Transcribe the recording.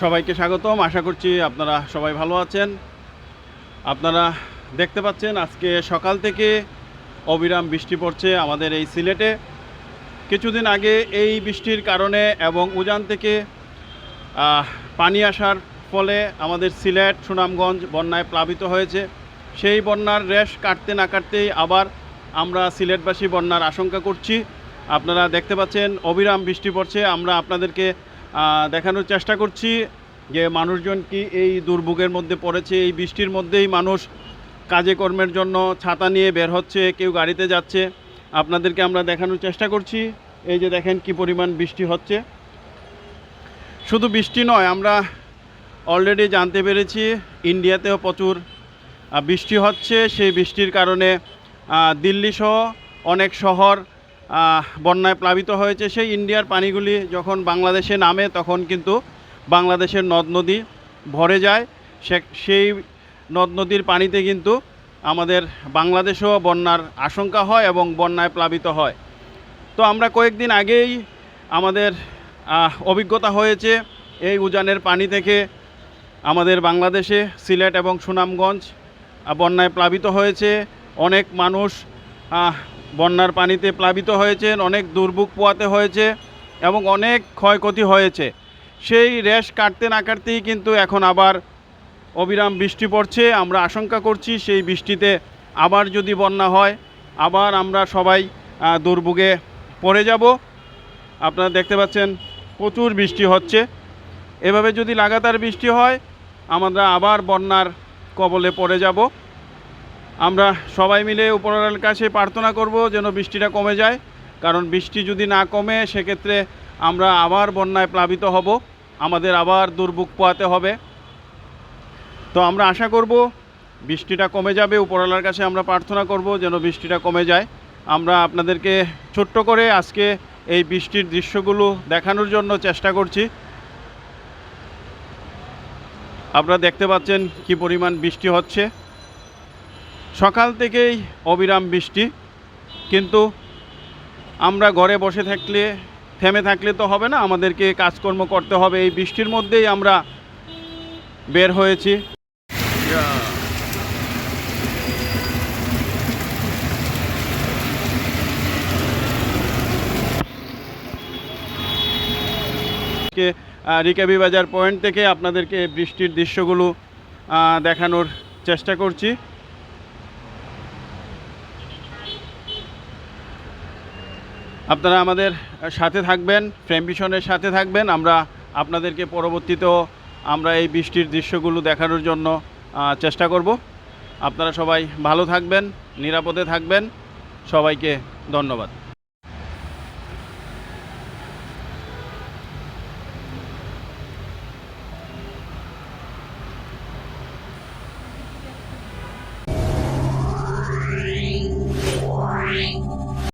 সবাইকে স্বাগতম। আশা করছি আপনারা সবাই ভালো আছেন। আপনারা দেখতে পাচ্ছেন, আজকে সকাল থেকে অবিরাম বৃষ্টি পড়ছে আমাদের এই সিলেটে। কিছুদিন আগে এই বৃষ্টির কারণে এবং উজান থেকে পানি আসার ফলে আমাদের সিলেট, সুনামগঞ্জ বন্যায় প্লাবিত হয়েছে। সেই বন্যার রেশ কাটতে না কাটতেই আবার আমরা সিলেটবাসী বন্যার আশঙ্কা করছি। আপনারা দেখতে পাচ্ছেন, অবিরাম বৃষ্টি পড়ছে। আমরা আপনাদেরকে দেখানোর চেষ্টা করছি যে মানুষজন কি এই দুর্ভোগের মধ্যে পড়েছে, এই বৃষ্টির মধ্যেই মানুষ কাজে কর্মের জন্য ছাতা নিয়ে বের হচ্ছে, কেউ গাড়িতে যাচ্ছে। আপনাদেরকে আমরা দেখানোর চেষ্টা করছি, এই যে দেখেন কি পরিমাণ বৃষ্টি হচ্ছে। শুধু বৃষ্টি নয়, আমরা অলরেডি জানতে পেরেছি, ইন্ডিয়াতেও প্রচুর বৃষ্টি হচ্ছে। সেই বৃষ্টির কারণে দিল্লি সহ অনেক শহর বন্যায় প্লাবিত হয়েছে সেই ইন্ডিয়ার পানিগুলি যখন বাংলাদেশে নামে তখন কিন্তু বাংলাদেশের নদ নদী ভরে যায়। সে, সেই নদ নদীর পানিতে কিন্তু আমাদের বাংলাদেশেও বন্যার আশঙ্কা হয় এবং বন্যায় প্লাবিত হয়। তো আমরা কয়েকদিন আগেই আমাদের অভিজ্ঞতা হয়েছে এই উজানের পানি থেকে আমাদের বাংলাদেশে সিলেট এবং সুনামগঞ্জ বন্যায় প্লাবিত হয়েছে। অনেক মানুষ বন্যার পানিতে প্লাবিত হয়েছেন, অনেক দুর্ভোগ পোয়াতে হয়েছে এবং অনেক ক্ষয়ক্ষতি হয়েছে। সেই রেশ কাটতে না কাটতেই কিন্তু এখন আবার অবিরাম বৃষ্টি পড়ছে। আমরা আশঙ্কা করছি সেই বৃষ্টিতে আবার যদি বন্যা হয়, আবার আমরা সবাই দুর্ভোগে পড়ে যাব। আপনারা দেখতে পাচ্ছেন প্রচুর বৃষ্টি হচ্ছে। এভাবে যদি লাগাতার বৃষ্টি হয়, আমরা আবার বন্যার কবলে পড়ে যাব। আমরা সবাই মিলে উপরওয়ালার কাছে প্রার্থনা করব যেন বৃষ্টিটা কমে যায়। কারণ বৃষ্টি যদি না কমে, সেক্ষেত্রে আমরা আবার বন্যায় প্লাবিত হব। আমাদের আবার দুর্ভোগ পোয়াতে হবে। তো আমরা আশা করব বৃষ্টিটা কমে যাবে। উপরওয়ালার কাছে আমরা প্রার্থনা করব যেন বৃষ্টিটা কমে যায়। আমরা আপনাদেরকে ছোট্ট করে আজকে এই বৃষ্টির দৃশ্যগুলো দেখানোর জন্য চেষ্টা করছি। আপনারা দেখতে পাচ্ছেন কি পরিমাণ বৃষ্টি হচ্ছে। সকাল থেকেই অবিরাম বৃষ্টি, কিন্তু আমরা ঘরে বসে থাকলে, থেমে থাকলে তো হবে না, আমাদেরকে কাজকর্ম করতে হবে। এই বৃষ্টির মধ্যেই আমরা বের হয়েছি। রিকাবি বাজার পয়েন্ট থেকে আপনাদেরকে বৃষ্টির দৃশ্যগুলো দেখানোর চেষ্টা করছি। আপনারা আমাদের সাথে থাকবেন ফ্রেম ভিশনের সাথে থাকবেন। আমরা আপনাদেরকে পরবর্তীতেও আমরা এই বৃষ্টির দৃশ্যগুলো দেখানোর জন্য চেষ্টা করব। আপনারা সবাই ভালো থাকবেন, নিরাপদে থাকবেন। সবাইকে ধন্যবাদ।